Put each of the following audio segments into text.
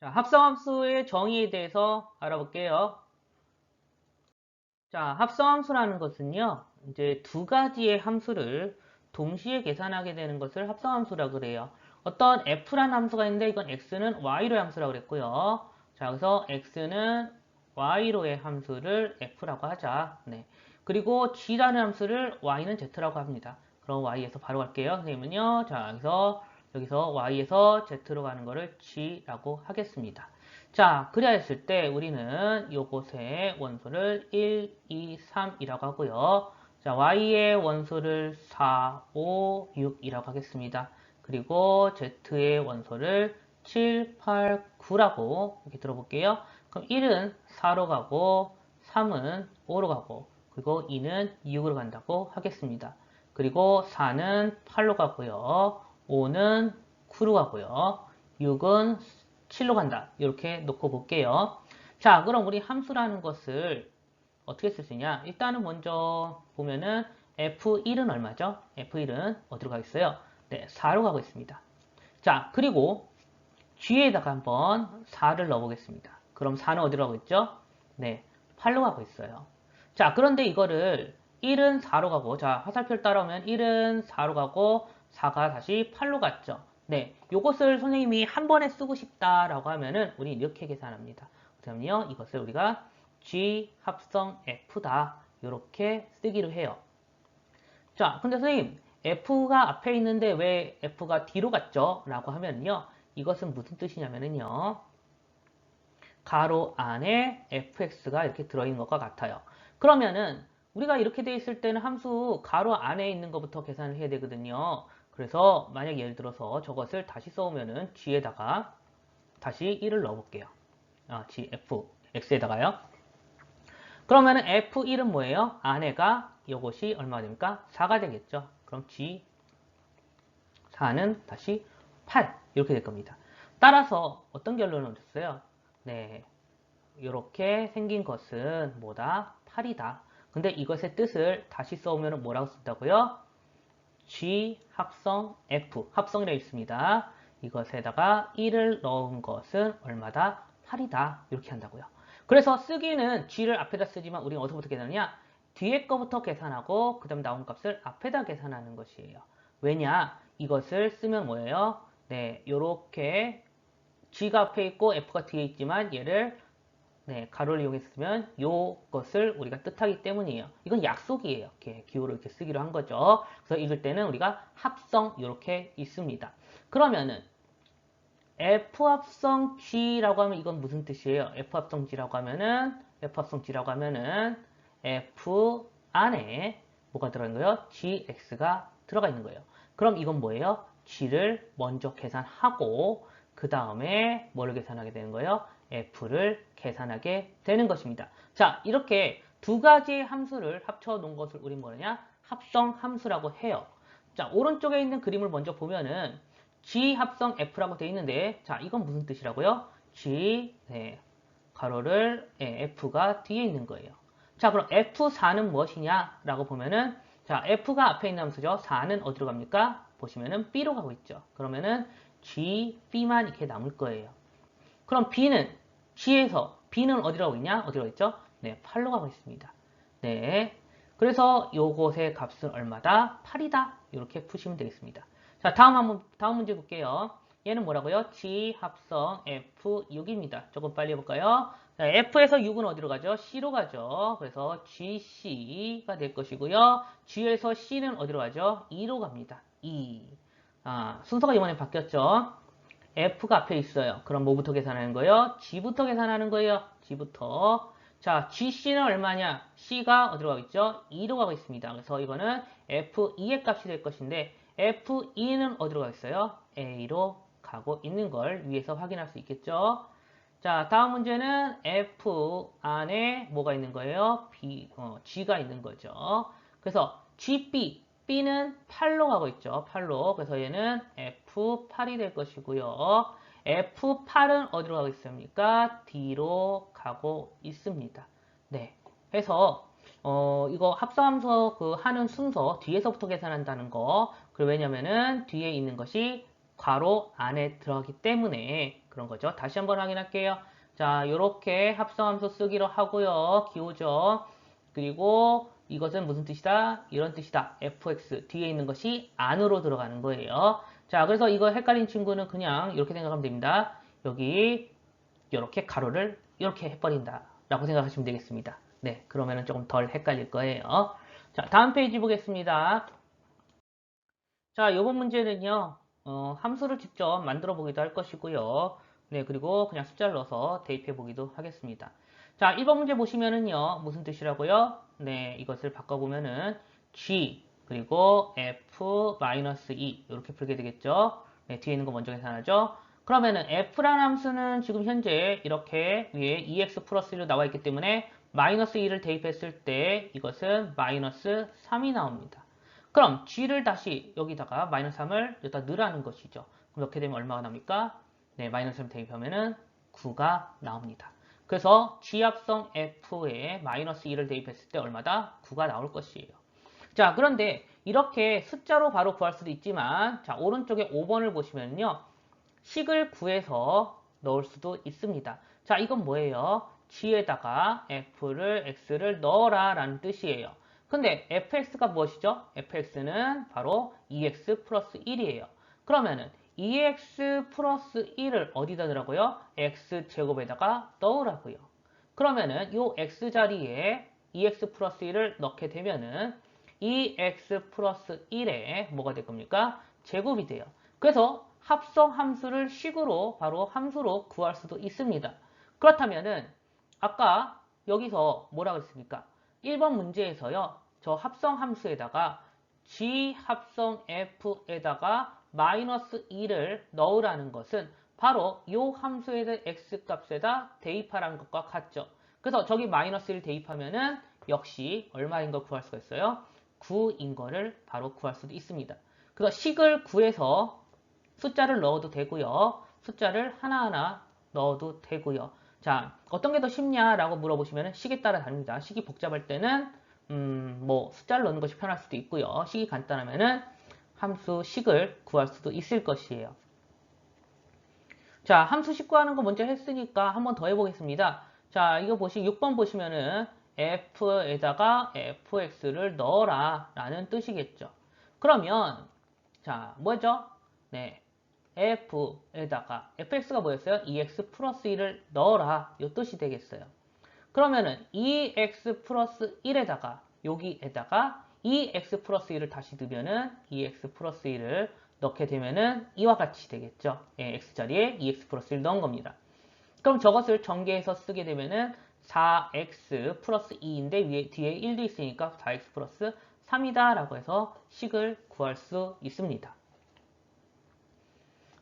자, 합성함수의 정의에 대해서 알아볼게요. 자, 합성함수라는 것은요, 이제 두 가지의 함수를 동시에 계산하게 되는 것을 합성함수라고 그래요. 어떤 f라는 함수가 있는데 이건 x는 y로의 함수라고 그랬고요. 자, 그래서 x는 y로의 함수를 f라고 하자. 네. 그리고 g라는 함수를 y는 z라고 합니다. 그럼 y에서 바로 갈게요. 선생님은요. 자, 여기서 여기서 y에서 z로 가는 거를 g라고 하겠습니다. 자, 그래야 했을 때 우리는 요곳의 원소를 1, 2, 3이라고 하고요. 자, y의 원소를 4, 5, 6이라고 하겠습니다. 그리고 z의 원소를 7, 8, 9라고 이렇게 들어볼게요. 그럼 1은 4로 가고 3은 5로 가고 그리고 2는 6으로 간다고 하겠습니다. 그리고 4는 8로 가고요. 5는 9로 가고요. 6은 7로 간다. 이렇게 놓고 볼게요. 자, 그럼 우리 함수라는 것을 어떻게 쓸 수 있냐? 일단은 먼저 보면은 F1은 얼마죠? F1은 어디로 가 있어요? 네, 4로 가고 있습니다. 자, 그리고 G에다가 한번 4를 넣어보겠습니다. 그럼 4는 어디로 가고 있죠? 네, 8로 가고 있어요. 자, 그런데 이거를 1은 4로 가고, 자, 화살표를 따라오면 1은 4로 가고, 4가 다시 8로 갔죠. 네, 요것을 선생님이 한 번에 쓰고 싶다라고 하면은 우리 이렇게 계산합니다. 그러면요, 이것을 우리가 G 합성 F다 이렇게 쓰기로 해요. 자, 근데 선생님 F가 앞에 있는데 왜 F가 뒤로 갔죠? 라고 하면요, 이것은 무슨 뜻이냐면요, 가로 안에 fx가 이렇게 들어있는 것과 같아요. 그러면은 우리가 이렇게 돼 있을 때는 함수 가로 안에 있는 것부터 계산을 해야 되거든요. 그래서 만약 예를 들어서 저것을 다시 써오면은 g에다가 다시 1을 넣어볼게요. 아, g, f, x에다가요. 그러면은 f1은 뭐예요? 안에가 이것이 얼마가 됩니까? 4가 되겠죠. 그럼 g 4는 다시 8 이렇게 될 겁니다. 따라서 어떤 결론을 얻었어요? 네, 이렇게 생긴 것은 뭐다? 8이다. 근데 이것의 뜻을 다시 써오면 뭐라고 쓴다고요? G 합성 F 합성이라 있습니다. 이것에다가 1을 넣은 것은 얼마다? 8이다. 이렇게 한다고요. 그래서 쓰기는 G를 앞에다 쓰지만 우리는 어디서부터 계산하냐? 뒤에 거부터 계산하고 그 다음 나온 값을 앞에다 계산하는 것이에요. 왜냐? 이것을 쓰면 뭐예요? 네, 이렇게 G가 앞에 있고 F가 뒤에 있지만 얘를 네, 가로를 이용했으면 요것을 우리가 뜻하기 때문이에요. 이건 약속이에요. 이렇게 기호를 이렇게 쓰기로 한 거죠. 그래서 읽을 때는 우리가 합성 이렇게 있습니다. 그러면은 F 합성 G라고 하면 이건 무슨 뜻이에요? F 합성 G라고 하면은 F 합성 G라고 하면은 F 안에 뭐가 들어있는 거예요? GX가 들어가 있는 거예요. 그럼 이건 뭐예요? G를 먼저 계산하고 그 다음에 뭐를 계산하게 되는 거예요? F를 계산하게 되는 것입니다. 자, 이렇게 두 가지 함수를 합쳐 놓은 것을 우리 뭐냐? 합성 함수라고 해요. 자, 오른쪽에 있는 그림을 먼저 보면은 g 합성 f라고 되어 있는데 자, 이건 무슨 뜻이라고요? g 네, 가로를 네, f가 뒤에 있는 거예요. 자, 그럼 f4는 무엇이냐? 라고 보면은 자, f가 앞에 있는 함수죠. 4는 어디로 갑니까? 보시면은 b로 가고 있죠. 그러면은 g, b만 이렇게 남을 거예요. 그럼 b는 G에서 B는 어디로 가고 있냐? 어디로 가고 있죠? 네, 8로 가고 있습니다. 네. 그래서 요것의 값은 얼마다? 8이다. 이렇게 푸시면 되겠습니다. 자, 다음 한번 다음 문제 볼게요. 얘는 뭐라고요? G 합성 F6입니다. 조금 빨리 해볼까요? 자, F에서 6은 어디로 가죠? C로 가죠. 그래서 GC가 될 것이고요. G에서 C는 어디로 가죠? 2로 갑니다. 2. 아, 순서가 이번에 바뀌었죠. F가 앞에 있어요. 그럼 뭐부터 계산하는 거예요? G부터 계산하는 거예요. G부터. 자, GC는 얼마냐? C가 어디로 가고 있죠? 2로 가고 있습니다. 그래서 이거는 F2의 값이 될 것인데 F2는 어디로 가고 있어요? A로 가고 있는 걸 위에서 확인할 수 있겠죠? 자, 다음 문제는 F 안에 뭐가 있는 거예요? B, 어, G가 있는 거죠. 그래서 GB, B는 8로 가고 있죠. 8로. 그래서 얘는 F8이 될 것이고요. F8은 어디로 가고 있습니까? D로 가고 있습니다. 네. 해서 어, 이거 합성함수 그 하는 순서 뒤에서부터 계산한다는 거. 그 왜냐면은 뒤에 있는 것이 괄호 안에 들어가기 때문에 그런 거죠. 다시 한번 확인할게요. 자, 이렇게 합성함수 쓰기로 하고요. 기호죠. 그리고 이것은 무슨 뜻이다? 이런 뜻이다. fx 뒤에 있는 것이 안으로 들어가는 거예요. 자, 그래서 이거 헷갈린 친구는 그냥 이렇게 생각하면 됩니다. 여기 이렇게 가로를 이렇게 해버린다. 라고 생각하시면 되겠습니다. 네, 그러면 조금 덜 헷갈릴 거예요. 자, 다음 페이지 보겠습니다. 자, 이번 문제는요. 어, 함수를 직접 만들어 보기도 할 것이고요. 네, 그리고 그냥 숫자를 넣어서 대입해 보기도 하겠습니다. 자, 1번 문제 보시면은요. 무슨 뜻이라고요? 네, 이것을 바꿔보면은 g 그리고 f-2 이렇게 풀게 되겠죠. 네, 뒤에 있는 거 먼저 계산하죠. 그러면은 f라는 함수는 지금 현재 이렇게 위에 ex 플러스 1로 나와 있기 때문에 마이너스 2를 대입했을 때 이것은 마이너스 3이 나옵니다. 그럼 g를 다시 여기다가 마이너스 3을 여기다 넣으라는 것이죠. 그럼 이렇게 되면 얼마가 나옵니까? 네, 마이너스 3 대입하면은 9가 나옵니다. 그래서 g합성 f에 마이너스 2를 대입했을 때 얼마다? 9가 나올 것이에요. 자, 그런데 이렇게 숫자로 바로 구할 수도 있지만 자, 오른쪽에 5번을 보시면요. 식을 구해서 넣을 수도 있습니다. 자, 이건 뭐예요? g에다가 f를 x를 넣어라 라는 뜻이에요. 근데 fx가 무엇이죠? fx는 바로 2x 플러스 1이에요. 그러면은 2x 플러스 1을 어디다 넣으라고요? x제곱에다가 넣으라고요. 그러면은 이 x 자리에 2x 플러스 1을 넣게 되면은 2x 플러스 1에 뭐가 될 겁니까? 제곱이 돼요. 그래서 합성 함수를 식으로 바로 함수로 구할 수도 있습니다. 그렇다면은 아까 여기서 뭐라 그랬습니까? 1번 문제에서요. 저 합성 함수에다가 g 합성 f에다가 마이너스 2를 넣으라는 것은 바로 이 함수에 대한 x값에다 대입하라는 것과 같죠. 그래서 저기 마이너스 1을 대입하면은 역시 얼마인 걸 구할 수가 있어요? 9인 거를 바로 구할 수도 있습니다. 그래서 식을 구해서 숫자를 넣어도 되고요. 숫자를 하나하나 넣어도 되고요. 자, 어떤 게 더 쉽냐라고 물어보시면 식에 따라 다릅니다. 식이 복잡할 때는 음, 뭐 숫자를 넣는 것이 편할 수도 있고요. 식이 간단하면은 함수 식을 구할 수도 있을 것이에요. 자, 함수 식 구하는 거 먼저 했으니까 한번 더 해보겠습니다. 자, 이거 보시 6번 보시면은 f에다가 fx를 넣어라 라는 뜻이겠죠. 그러면 자, 뭐죠? 네, f에다가 fx가 뭐였어요? 2x 플러스 1을 넣어라 이 뜻이 되겠어요. 그러면은 2x 플러스 1에다가 여기에다가 2x 플러스 1을 다시 넣으면은 2x 플러스 1을 넣게 되면은 이와 같이 되겠죠. 예, x자리에 2x 플러스 1 넣은 겁니다. 그럼 저것을 전개해서 쓰게 되면은 4x 플러스 2인데 위에 뒤에 1도 있으니까 4x 플러스 3이다 라고 해서 식을 구할 수 있습니다.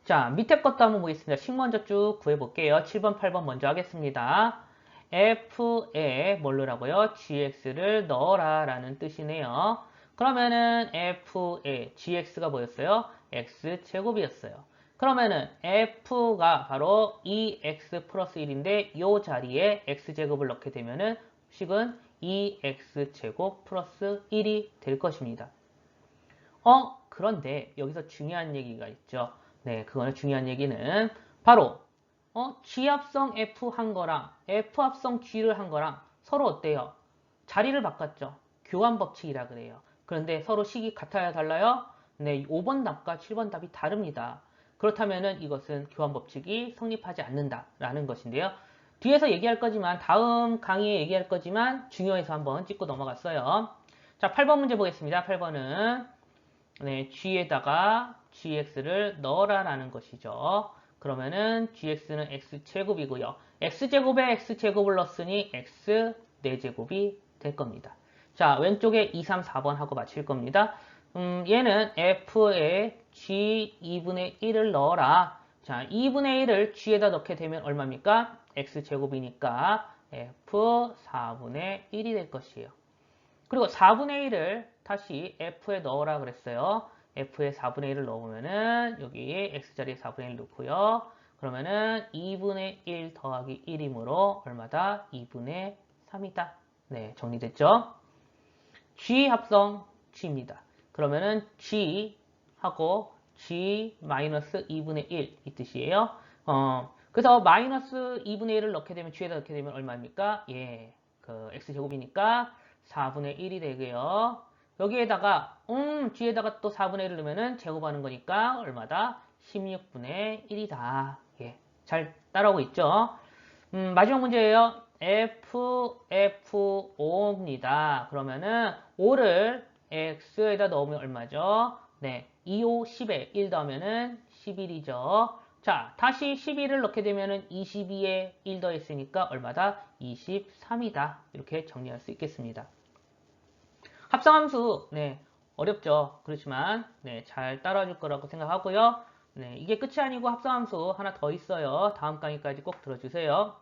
자, 밑에 것도 한번 보겠습니다. 식 먼저 쭉 구해볼게요. 7번, 8번 먼저 하겠습니다. F에 뭘로라고요? gx를 넣어라 라는 뜻이네요. 그러면은 f에 gx가 뭐였어요? x제곱이었어요. 그러면은 f가 바로 2x 플러스 1인데 이 자리에 x제곱을 넣게 되면은 식은 2x제곱 플러스 1이 될 것입니다. 어? 그런데 여기서 중요한 얘기가 있죠. 네, 그거는 중요한 얘기는 바로 어, G합성 F 한 거랑 F 합성 G를 한 거랑 서로 어때요? 자리를 바꿨죠. 교환 법칙이라 그래요. 그런데 서로 식이 같아야 달라요? 네, 5번 답과 7번 답이 다릅니다. 그렇다면 이것은 교환 법칙이 성립하지 않는다라는 것인데요. 뒤에서 얘기할 거지만 다음 강의에 얘기할 거지만 중요해서 한번 찍고 넘어갔어요. 자, 8번 문제 보겠습니다. 8번은 네, G에다가 GX를 넣어라라는 것이죠. 그러면은 GX는 X제곱이고요. X제곱에 X제곱을 넣었으니 X 4제곱이 될 겁니다. 자, 왼쪽에 2, 3, 4번 하고 맞힐 겁니다. 음, 얘는 F에 G 2분의 1을 넣어라. 자, 2분의 1을 G에다 넣게 되면 얼마입니까? X제곱이니까 F 4분의 1이 될 것이에요. 그리고 4분의 1을 다시 F에 넣어라 그랬어요. F에 4분의 1을 넣으면은 여기 X자리에 4분의 1 넣고요. 그러면은 2분의 1 더하기 1이므로 얼마다? 2분의 3이다. 네, 정리됐죠? G 합성 G입니다. 그러면은 G하고 g 마이너스 2분의 1 이 뜻이에요. 어, 그래서 마이너스 2분의 1을 넣게 되면 g에다 넣게 되면 얼마입니까? 예, 그 x제곱이니까 4분의 1이 되고요. 여기에다가 음 g에다가 또 4분의 1을 넣으면은 제곱하는 거니까 얼마다? 16분의 1이다. 예, 잘 따라오고 있죠? 음, 마지막 문제예요. f, f, 5입니다. 그러면은 5를 x에다 넣으면 얼마죠? 네, 2, 5, 10에 1 더하면은 11이죠. 자, 다시 11을 넣게 되면은 22에 1 더했으니까 얼마다? 23이다. 이렇게 정리할 수 있겠습니다. 합성함수, 네, 어렵죠. 그렇지만, 네, 잘 따라와 줄 거라고 생각하고요. 네, 이게 끝이 아니고 합성함수 하나 더 있어요. 다음 강의까지 꼭 들어주세요.